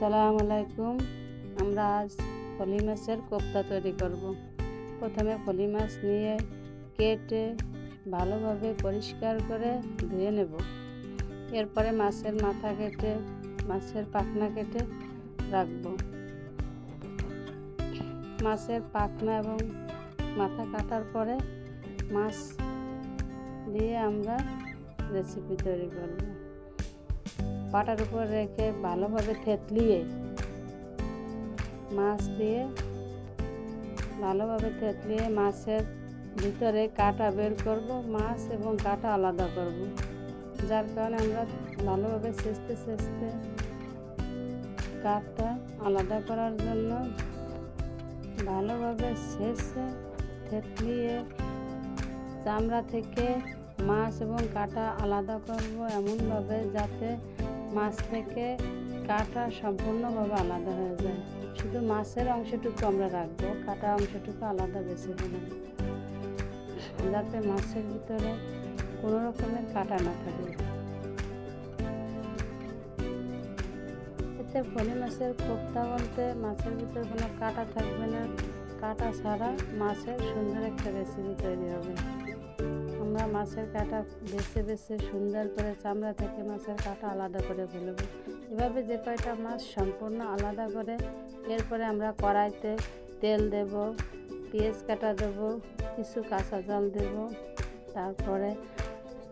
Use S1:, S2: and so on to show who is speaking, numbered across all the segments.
S1: আসসালামু আলাইকুম। আমরা আজ ফলি মাছের কোপ্তা তৈরি করব। প্রথমে ফলি মাছ নিয়ে কেটে ভালোভাবে পরিষ্কার করে ধুয়ে নেব। এরপরে মাছের মাথা কেটে, মাছের পাখনা কেটে রাখব। মাছের পাখনা এবং মাথা কাটার পরে মাছ দিয়ে আমরা রেসিপি তৈরি করব। পাটার উপর রেখে ভালোভাবে থেতলিয়ে মাছ দিয়ে ভালোভাবে থেতলিয়ে মাছের ভিতরে কাটা বের করব, মাছ এবং কাটা আলাদা করব। যার কারণে আমরা ভালোভাবে সেচতে সেচতে কাঠটা আলাদা করার জন্য ভালোভাবে সেচে থেতলিয়ে চামড়া থেকে মাছ এবং কাটা আলাদা করব এমনভাবে যাতে মাছ থেকে কাটা সম্পূর্ণভাবে আলাদা হয়ে যায়। শুধু মাছের অংশটুকু আমরা রাখব, কাটা অংশটুকু আলাদা বেছে দেবো যাতে মাছের ভিতরে কোনো রকমের কাটা না থাকে। এতে ফলি মাছের কোপ্তা বলতে মাছের ভিতরে কোনো কাটা থাকবে না। কাটা ছাড়া মাছের সুন্দর একটা রেসিপি তৈরি হবে। আমরা মাছের কাটা বেছে বেছে সুন্দর করে চামড়া থেকে মাছের কাটা আলাদা করে ফেলব। এভাবে যে কয়টা মাছ সম্পূর্ণ আলাদা করে, এরপরে আমরা কড়াইতে তেল দেব, পেঁয়াজ কাটা দেব, কিছু কাঁচা জল দেব, তারপরে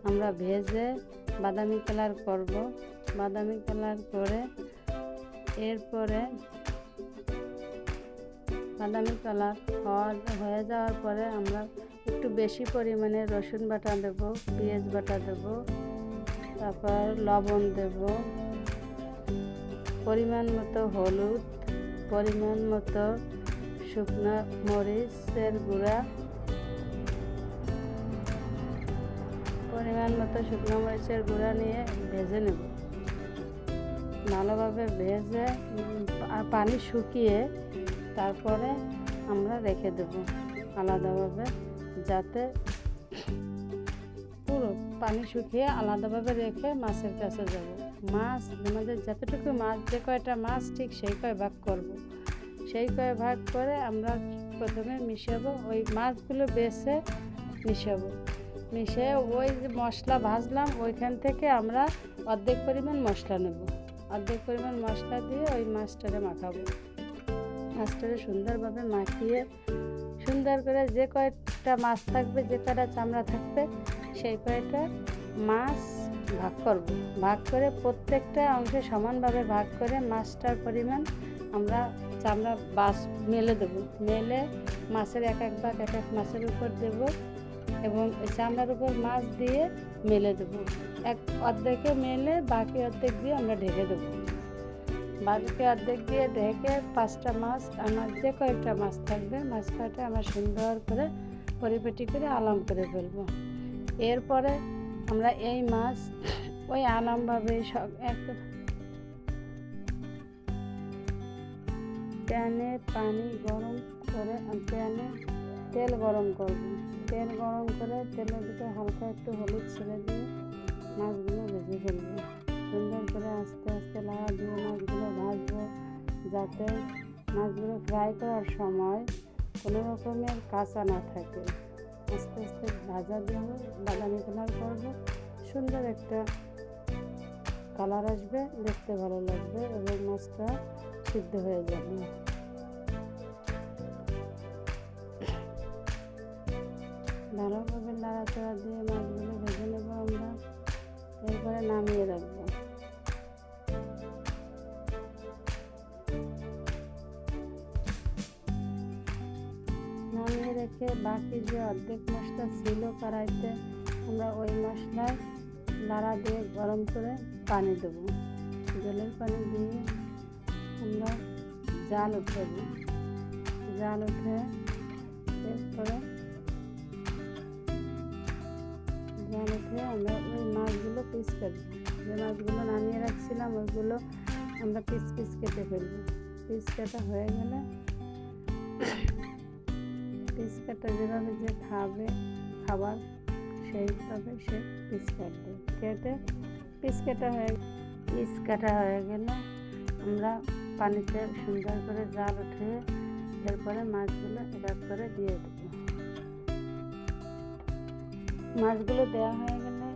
S1: আমরা ভেজে বাদামি কালার করব। বাদামি কালার করে এরপরে বাদামি কালার হয়ে যাওয়ার পরে আমরা একটু বেশি পরিমাণে রসুন বাটা দেব, পেঁয়াজ বাটা দেব, তারপর লবণ দেব। পরিমাণ মতো হলুদ, পরিমাণ মতো শুকনো মরিচের গুঁড়া। পরিমাণ মতো শুকনো মরিচের গুঁড়া নিয়ে ভেজে নেব। ভালোভাবে ভেজে আর পানি শুকিয়ে তারপরে আমরা রেখে দেব আলাদাভাবে। যাতে পুরো পানি শুকিয়ে আলাদাভাবে রেখে মাছের কাছে যাব। মাছ আমাদের যতটুকু মাছ, যে কয়টা মাছ, ঠিক সেই কয় ভাগ করব। সেই কয় ভাগ করে আমরা প্রথমে মিশাবো, ওই মাছগুলো বেছে মিশাবো। মিশে ওই যে মশলা ভাজলাম, ওইখান থেকে আমরা অর্ধেক পরিমাণ মশলা নেব। অর্ধেক পরিমাণ মশলা দিয়ে ওই মাছটারে মাখাবো। মাছটারে সুন্দরভাবে মাখিয়ে সুন্দর করে যে কয়েকটা মাছ থাকবে, যে কয়টা চামড়া থাকবে, সেই কয়টা মাছ ভাগ করব। ভাগ করে প্রত্যেকটা অংশে সমানভাবে ভাগ করে মাছটার পরিমাণ আমরা চামড়া বাস মেলে দেব। মেলে মাছের এক এক ভাগ, এক এক মাছের উপর দেব এবং চামড়ার উপর মাছ দিয়ে মেলে দেব। এক অর্ধেকে মেলে বাকি অর্ধেক দিয়ে আমরা ঢেকে দেবো। বাকি অর্ধেক দিয়ে ঢেকে পাঁচটা মাছ, আমার যে কয়েকটা মাছ থাকবে মাছ কয়টা আমরা সুন্দর করে পরিপেটি করে আলাম করে ফেলব। এরপরে আমরা এই মাছ, ওই আলামভাবে সব এক প্যানে পানি গরম করে, প্যানে তেল গরম করব। তেল গরম করে, তেলের ভিতরে হালকা একটু হলুদ ছেড়ে দিয়ে মাছগুলো ভেজে ফেলব। আস্তে আস্তে লাগা দিয়ে মাছগুলো ভাজবো, যাতে মাছগুলো ফ্রাই করার সময় কোনো রকমের কাঁচা না থাকে। আস্তে আস্তে ভাজা দেব বাদামি কালার করব। সুন্দর একটা কালার আসবে, দেখতে ভালো লাগবে এবং মাছটা সিদ্ধ হয়ে যাবে। ভালোভাবে নাড়াচাড়া দিয়ে মাছগুলো ভেজে নেব আমরা। এরপরে নামিয়ে রাখব। রেখে বাকি যে অর্ধেক মশলা ছিল কড়াইতে আমরা ওই মশলায় নাড়া দিয়ে গরম করে পানি দেবো। জলের পানি দিয়ে আমরা জাল উঠাবো। জাল উঠে এরপরে জাল উঠে আমরা ওই মাছগুলো পিস কাটবো যে মাছগুলো নামিয়ে রাখছিলাম ওইগুলো আমরা পিস পিস কেটে ফেলব। পিস কাটা হয়ে গেলে পিস কাটা যেভাবে যে খাবে, খাবার সেইভাবে সে পিস কাটবে কেটে পিস কাটা হয়ে পিস কাটা হয়ে গেলে। আমরা পানিতে সুন্দর করে জাল উঠিয়ে এরপরে মাছগুলো এক করে দিয়ে দেবো। মাছগুলো দেওয়া হয়ে গেলে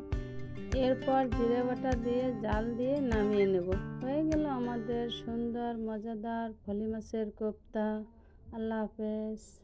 S1: এরপর জিরে বাটা দিয়ে জাল দিয়ে নামিয়ে নেব। হয়ে গেল আমাদের সুন্দর, মজাদার ফলি মাছের কোপ্তা। আল্লাহ হাফেজ।